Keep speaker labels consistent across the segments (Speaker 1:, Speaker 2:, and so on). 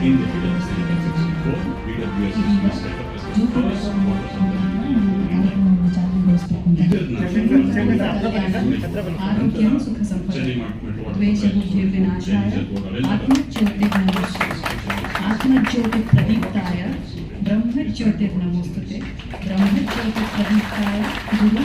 Speaker 1: in the Freedom of city in 64, BWS was set up as the first
Speaker 2: model ఆరోగ్యం సుఖ సంపద ద్వేషము జీర్ణనాశాయ ఆత్మజ్యోతిర్నమోస్తుతే ఆత్మజ్యోతి ప్రదీప్తాయ బ్రహ్మజ్యోతిర్నమోస్తుతే బ్రహ్మజ్యోతి ప్రదీప్తాయ గురు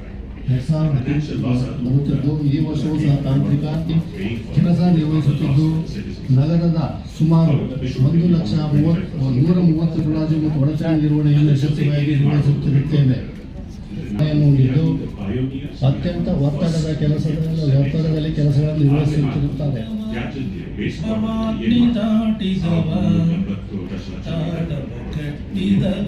Speaker 3: ಎರಡ್ ಸಾವಿರದ ನಲವತ್ತದ್ದು ಈ ವರ್ಷವೂ ಸಹ ತಾಂತ್ರಿಕ ಕೆಲಸ ನಿರ್ವಹಿಸುತ್ತಿದ್ದು ನಗರದ ಸುಮಾರು ಒಂದು ಲಕ್ಷ ಮೂವತ್ತು ನೂರ ಮೂವತ್ತು ಮುಲಾಜು ಮತ್ತು ಒಳಚಣೆ ನಿರ್ವಹಣೆಯನ್ನು ಯಶಸ್ವಿಯಾಗಿ ನಿರ್ವಹಿಸುತ್ತಿರುತ್ತೇವೆ ಹೊಂದಿದ್ದು ಅತ್ಯಂತ ಒತ್ತಡದ ಕೆಲಸಗಳನ್ನು ಒತ್ತಡದಲ್ಲಿ ಕೆಲಸಗಳನ್ನು ನಿರ್ವಹಿಸುತ್ತಿರುತ್ತಾರೆ
Speaker 4: ಕಟ್ಟಿದವ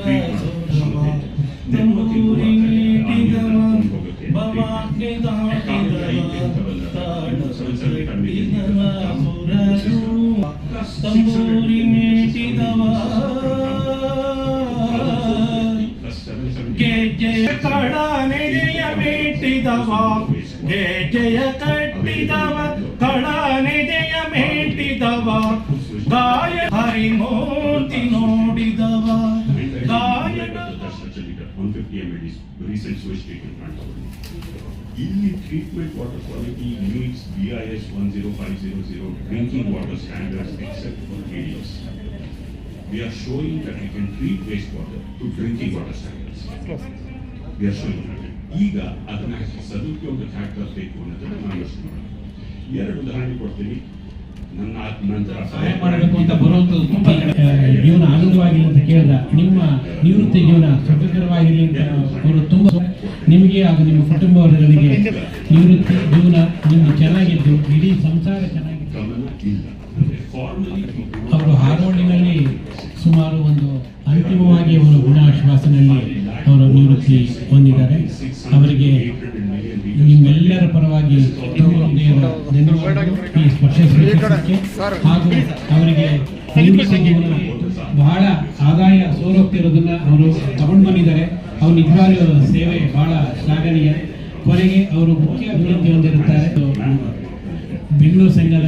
Speaker 4: ಕಟ್ಟಿದವ ಕಡ ನೆನೆಯ ಮೇಟಿದವ
Speaker 2: ಇಲ್ಲಿ treatment water quality meets B I S one zero five zero zero drinking water standards except for ADS. We are showing that we can treat wastewater to drinking water standards. We are showing that. ಈಗ ಅದನ್ನ ಸದುಪಯೋಗಕ್ಕೆ ಹಾಕಬೇಕು ಅನ್ನೋದನ್ನ ನಾವು ಯೋಚನೆ ಮಾಡೋಣ ಎರಡು ಉದಾಹರಣೆ ಕೊಡ್ತೀನಿ ನನ್ನ
Speaker 5: ಸಹಾಯ ಮಾಡಬೇಕು ಅಂತ ಬರುವಂತ ತುಂಬಾ ಜೀವನ ಆನಂದವಾಗಿರಲಿ ಅಂತ ಕೇಳಿದ ನಿಮ್ಮ ನಿವೃತ್ತಿ ಜೀವನ ಸುಖಕರವಾಗಿರಲಿ ಅಂತ ಅವರು ತುಂಬ ನಿಮಗೆ ಹಾಗೂ ನಿಮ್ಮ ಕುಟುಂಬವರಿಗೆ ನಿವೃತ್ತಿ ಜೀವನ ನಿಮ್ಗೆ ಚೆನ್ನಾಗಿದ್ದು, ಇಡೀ ಸಂಸಾರ
Speaker 2: ಚೆನ್ನಾಗಿತ್ತು.
Speaker 5: ಅವರು ಹಾರೋಳಿನಲ್ಲಿ ಸುಮಾರು ಒಂದು ಅಂತಿಮವಾಗಿ ಅವರು ಗುಣಾಶ್ವಾಸನಲ್ಲಿ ಅವರು ನಿವೃತ್ತಿ ಹೊಂದಿದ್ದಾರೆ. ಅವರಿಗೆ ನಿಮ್ಮೆಲ್ಲರ ಪರವಾಗಿ ಈ ಸ್ಪರ್ಶ ಹಾಗೂ ಅವರಿಗೆ ಬಹಳ ಆದಾಯ ಸೋಲೋಗ್ತಿರೋದನ್ನ ಅವರು ತಗೊಂಡು ಬಂದಿದ್ದಾರೆ. ಅವ್ರ ನಿಜವಾಗ್ಲೂ ಸೇವೆ ಬಹಳ ಶ್ಲಾಘನೀಯ. ಕೊನೆಗೆ ಅವರು ಮುಖ್ಯ ಅಭಿವೃದ್ಧಿ ಹೊಂದಿರುತ್ತಾರೆ. ಬೆಂಗಳೂರು ಸಂಘದ